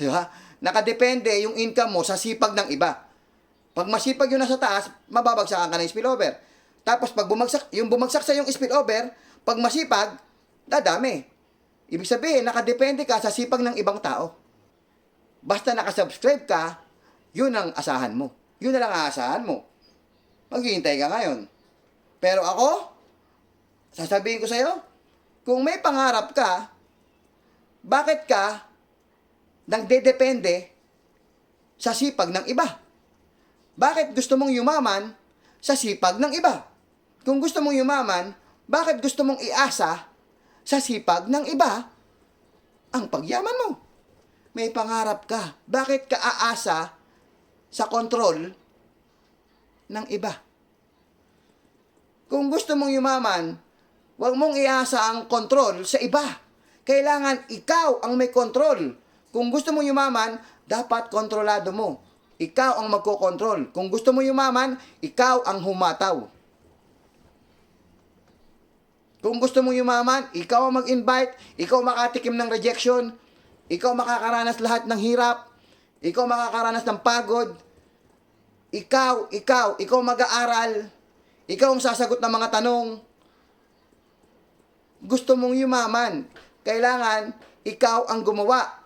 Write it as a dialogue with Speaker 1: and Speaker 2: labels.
Speaker 1: Di ba? Nakadepende yung income mo sa sipag ng iba. Pag masipag yung nasa taas, mababagsakan ka ng spillover. Tapos pag bumagsak, yung bumagsak sa yung spillover, pag masipag, dadami. Ibig sabihin, nakadepende ka sa sipag ng ibang tao. Basta nakasubscribe ka, yun ang asahan mo. Yun na lang ang aasahan mo. Maghihintay ka ngayon. Pero ako, sasabihin ko sa'yo, kung may pangarap ka, bakit ka nagdedepende sa sipag ng iba? Bakit gusto mong yumaman sa sipag ng iba? Kung gusto mong yumaman, bakit gusto mong iasa sa sipag ng iba ang pagyaman mo? May pangarap ka. Bakit ka aasa sa kontrol ng iba? Kung gusto mong yumaman, huwag mong iasa ang kontrol sa iba. Kailangan ikaw ang may kontrol. Kung gusto mong yumaman, dapat kontrolado mo. Ikaw ang magkokontrol. Kung gusto mo yumaman, ikaw ang humataw. Kung gusto mong yumaman, ikaw ang mag-invite, ikaw makatikim ng rejection, ikaw makakaranas lahat ng hirap, ikaw makakaranas ng pagod, ikaw, ikaw, ikaw mag-aaral, ikaw ang sasagot ng mga tanong. Gusto mong yumaman, kailangan ikaw ang gumawa